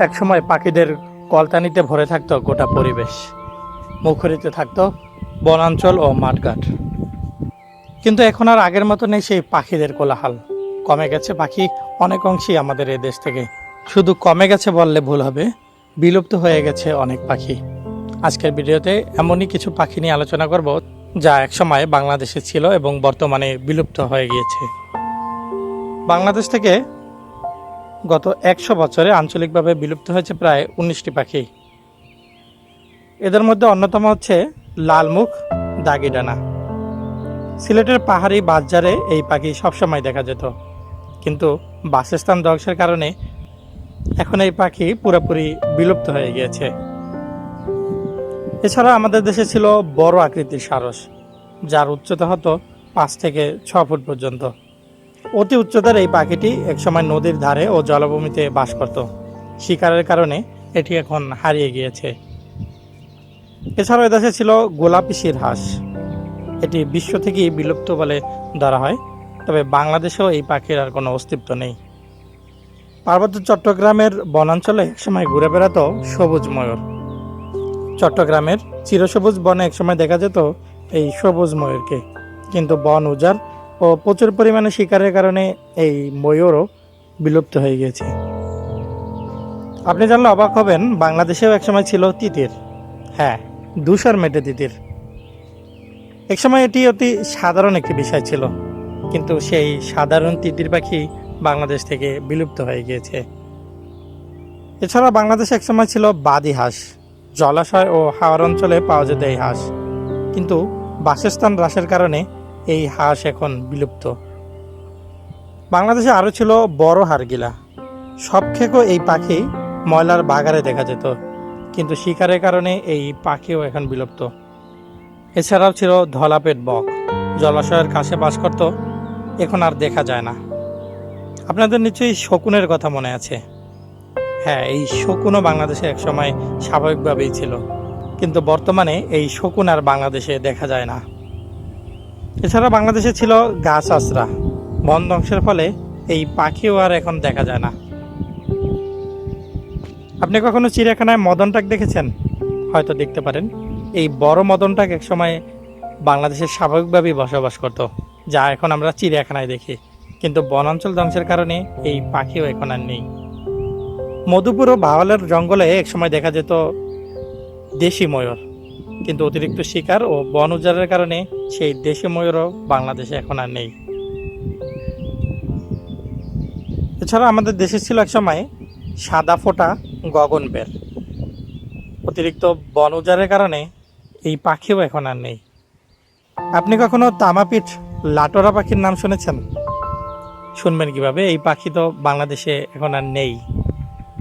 একসময় পাখিদের কলতানিতে ভরে থাকত গোটা পরিবেশ। মুখরিত থাকতো বনাঞ্চল ও মাঠঘাট। কিন্তু এখন আর আগের মতো নেই সেই পাখিদের কোলাহাল। কমে গেছে পাখি অনেক অংশেই আমাদের এই দেশ থেকে। শুধু কমে গেছে বললে ভুল হবে, বিলুপ্ত হয়ে গেছে অনেক পাখি। আজকের ভিডিওতে এমনই কিছু পাখি নিয়ে আলোচনা করব, যা একসময় বাংলাদেশে ছিল এবং বর্তমানে বিলুপ্ত হয়ে গিয়েছে। বাংলাদেশ থেকে গত একশো বছরে আঞ্চলিকভাবে বিলুপ্ত হয়েছে প্রায় উনিশটি পাখি। এদের মধ্যে অন্যতম হচ্ছে লালমুখ, দাগিডানা। সিলেটের পাহাড়ি বাজারে এই পাখি সবসময় দেখা যেত। কিন্তু বাসস্থান ধ্বংসের কারণে এখন এই পাখি পুরোপুরি বিলুপ্ত হয়ে গিয়েছে। এছাড়া আমাদের দেশে ছিল বড় আকৃতির সারস, যার উচ্চতা হতো পাঁচ থেকে ছ ফুট পর্যন্ত। অতি উচ্চতার এই পাখিটি একসময় নদীর ধারে ও জলভূমিতে বাস করত। শিকারের কারণে এটি এখন হারিয়ে গিয়েছে। এছাড়াও এদেশে ছিল গোলাপি শির হাঁস এটি বিশ্ব থেকেই বিলুপ্ত বলে ধরা হয়, তবে বাংলাদেশেও এই পাখির আর কোনো অস্তিত্ব নেই। পার্বত্য চট্টগ্রামের বনাঞ্চলে একসময় ঘুরে বেড়াতো সবুজ ময়ূর। চট্টগ্রামের চিরসবুজ বনে একসময় দেখা যেত এই সবুজ ময়ূরকে। কিন্তু বন উজাড় ও প্রচুর পরিমাণে শিকারের কারণে এই ময়ূরও বিলুপ্ত হয়ে গিয়েছে। আপনি জানলে অবাক হবেন, বাংলাদেশেও একসময় ছিল তিতির। হ্যাঁ দুশার মেটে তিতির। একসময় এটি অতি সাধারণ একটি বিষয় ছিল, কিন্তু সেই সাধারণ তিতির পাখি বাংলাদেশ থেকে বিলুপ্ত হয়ে গিয়েছে। এছাড়া বাংলাদেশে একসময় ছিল বাদি হাঁস। জলাশয় ও হাওয়ার অঞ্চলে পাওয়া যেত এই হাঁস। কিন্তু বাসস্থান হ্রাসের কারণে এই হাঁস এখন বিলুপ্ত। বাংলাদেশে আরও ছিল বড় হারগিলা সব খেকো এই পাখি ময়লার বাগারে দেখা যেত, কিন্তু শিকারের কারণে এই পাখিও এখন বিলুপ্ত। এছাড়াও ছিল ধলাপেট বক, জলাশয়ের কাছে বাস করত, এখন আর দেখা যায় না। আপনাদের নিশ্চয়ই শকুনের কথা মনে আছে। হ্যাঁ এই শকুনও বাংলাদেশে একসময় স্বাভাবিকভাবেই ছিল, কিন্তু বর্তমানে এই শকুন আর বাংলাদেশে দেখা যায় না। এছাড়া বাংলাদেশে ছিল গাছ আশ্রা বন ধ্বংসের ফলে এই পাখিও আর এখন দেখা যায় না। আপনি কখনো চিড়িয়াখানায় মদনটাক দেখেছেন? হয়তো দেখতে পারেন। এই বড় মদনটাক একসময় বাংলাদেশের স্বাভাবিকভাবেই বসবাস করত, যা এখন আমরা চিড়িয়াখানায় দেখি। কিন্তু বনাঞ্চল ধ্বংসের কারণে এই পাখিও এখন আর নেই। মধুপুর ও বাওয়ালের জঙ্গলে একসময় দেখা যেত দেশি ময়ূর। কিন্তু অতিরিক্ত শিকার ও বন উজাড়ের কারণে সেই দেশি ময়ূরও বাংলাদেশে এখন আর নেই। এছাড়া আমাদের দেশে ছিল এক সময় সাদা ফোটা গগন বের। অতিরিক্ত বন উজাড়ের কারণে এই পাখিও এখন আর নেই। আপনি কখনো তামাপিঠ লাটোরা পাখির নাম শুনেছেন? শুনবেন কীভাবে? এই পাখি তো বাংলাদেশে এখন আর নেই।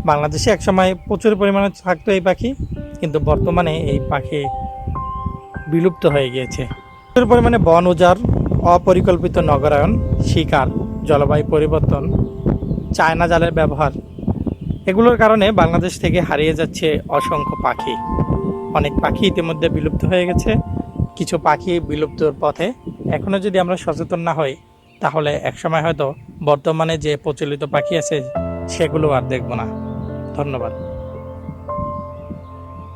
বাংলাদেশে একসময় প্রচুর পরিমাণে থাকতো এই পাখি, কিন্তু বর্তমানে এই পাখি বিলুপ্ত হয়ে গিয়েছে। প্রচুর পরিমাণে বন উজাড়, অপরিকল্পিত নগরায়ন শিকার, জলবায়ু পরিবর্তন, চায়না জালের ব্যবহার, এগুলোর কারণে বাংলাদেশ থেকে হারিয়ে যাচ্ছে অসংখ্য পাখি। অনেক পাখি ইতিমধ্যে বিলুপ্ত হয়ে গেছে। কিছু পাখি বিলুপ্তর পথে। এখনও যদি আমরা সচেতন না হই, তাহলে একসময় হয়তো বর্তমানে যে প্রচলিত পাখি আছে, সেগুলো আর দেখব না। ধন্যবাদ।